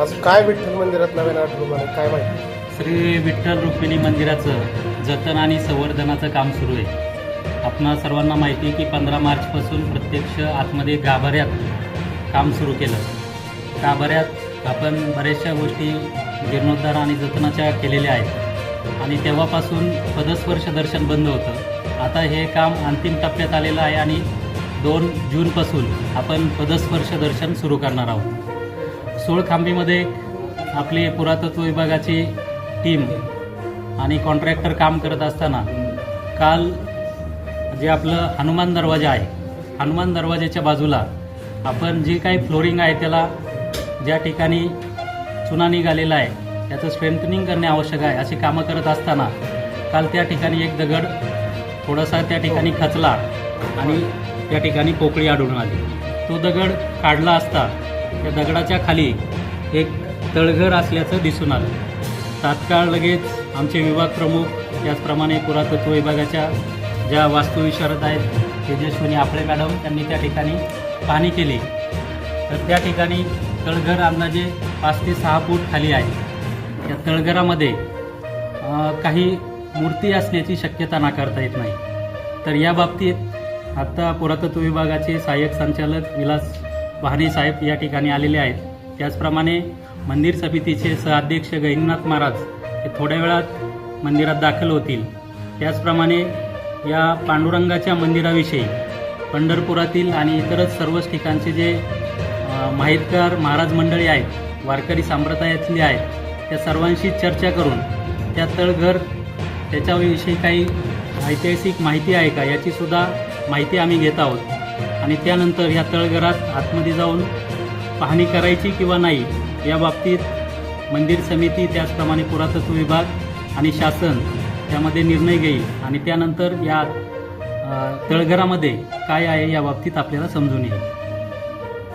आज काय विठ्ठल मंदिरात नव्यानं आढळून काय माहिती? श्री विठ्ठल रुक्मिणी मंदिराचं जतन आणि संवर्धनाचं काम सुरू आहे. आपणा सर्वांना माहिती आहे की पंधरा मार्चपासून प्रत्यक्ष आतमध्ये गाभाऱ्यात काम सुरू केलं. गाभाऱ्यात आपण बऱ्याचशा गोष्टी जीर्णोद्धार आणि जतनाच्या केलेल्या आहेत. आणि तेव्हापासून पदस्पर्श दर्शन बंद होतं. आता हे काम अंतिम टप्प्यात आलेलं आहे आणि दोन जूनपासून आपण पदस्पर्श दर्शन सुरू करणार आहोत. सोळखांबीमध्ये आपली पुरातत्व विभागाची टीम आणि कॉन्ट्रॅक्टर काम करत असताना काल जे आपलं हनुमान दरवाजा आहे हनुमान दरवाजाच्या बाजूला आपण जे काही फ्लोरिंग आहे त्याला ज्या ठिकाणी चुना निघालेला आहे त्याचं स्ट्रेंथनिंग करणे आवश्यक आहे अशी कामं करत असताना काल त्या ठिकाणी एक दगड थोडासा त्या ठिकाणी खचला आणि त्या ठिकाणी पोकळी आढळून आली. तो दगड काढला असता त्या दगडाच्या खाली एक तळघर असल्याचं दिसून आलं. तात्काळ लगेच आमचे विभाग प्रमुख त्याचप्रमाणे पुरातत्व विभागाच्या ज्या वास्तुविशारद आहेत तेजस्विनी आपळे मॅडम त्यांनी त्या ठिकाणी पाहणी केली. तर त्या ठिकाणी तळघर अंदाजे पाच ते सहा फूट खाली आहे. त्या तळघरामध्ये काही मूर्ती असण्याची शक्यता नाकारता येत नाही. तर या बाबतीत आत्ता पुरातत्व विभागाचे सहाय्यक संचालक विलास बहाणे साहेब या ठिकाणी आलेले आहेत. त्याचप्रमाणे मंदिर समितीचे सहअध्यक्ष गहिनीनाथ महाराज हे थोड्या वेळात मंदिरात दाखल होतील. त्याचप्रमाणे या पांडुरंगाच्या मंदिराविषयी पंढरपुरातील आणि इतरच सर्वच ठिकाणचे जे माहितगार महाराज मंडळी आहेत वारकरी संप्रदायातली आहेत त्या सर्वांशी चर्चा करून त्या तळघर त्याच्याविषयी काही ऐतिहासिक माहिती आहे का? याची सुद्धा माहिती आम्ही घेत आहोत. आणि त्यानंतर या तळघरात आतमध्ये जाऊन पाहणी करायची किंवा नाही या बाबतीत मंदिर समिती त्याचप्रमाणे पुरातत्व विभाग आणि शासन त्यामध्ये निर्णय घेईल आणि त्यानंतर या तळघरामध्ये काय आहे या बाबतीत आपल्याला समजून येईल.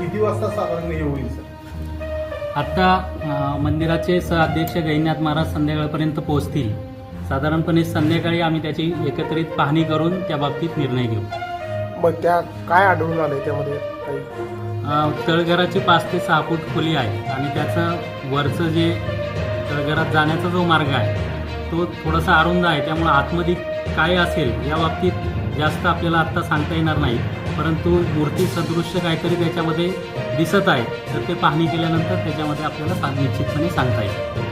किती वाजता साधारण हे होईल सर? आत्ता मंदिराचे सहअध्यक्ष गैनाथ महाराज संध्याकाळपर्यंत पोहोचतील. साधारणपणे संध्याकाळी आम्ही त्याची एकत्रित पाहणी करून त्या बाबतीत निर्णय घेऊ. मग त्या काय आढळून आलंय त्यामध्ये काही? अ, तळघराची पाच ते सहा फूट खोली आहे आणि त्याचं वरचं जे तळघरात जाण्याचा जो मार्ग आहे तो थोडासा अरुंद आहे. त्यामुळे आतमध्ये काय असेल या बाबतीत जास्त आपल्याला आत्ता सांगता येणार नाही. परंतु मूर्ती सदृश्य काहीतरी त्याच्यामध्ये दिसत आहे. तर ते पाहणी केल्यानंतर त्याच्यामध्ये आपल्याला सांग निश्चितपणे सांगता येईल.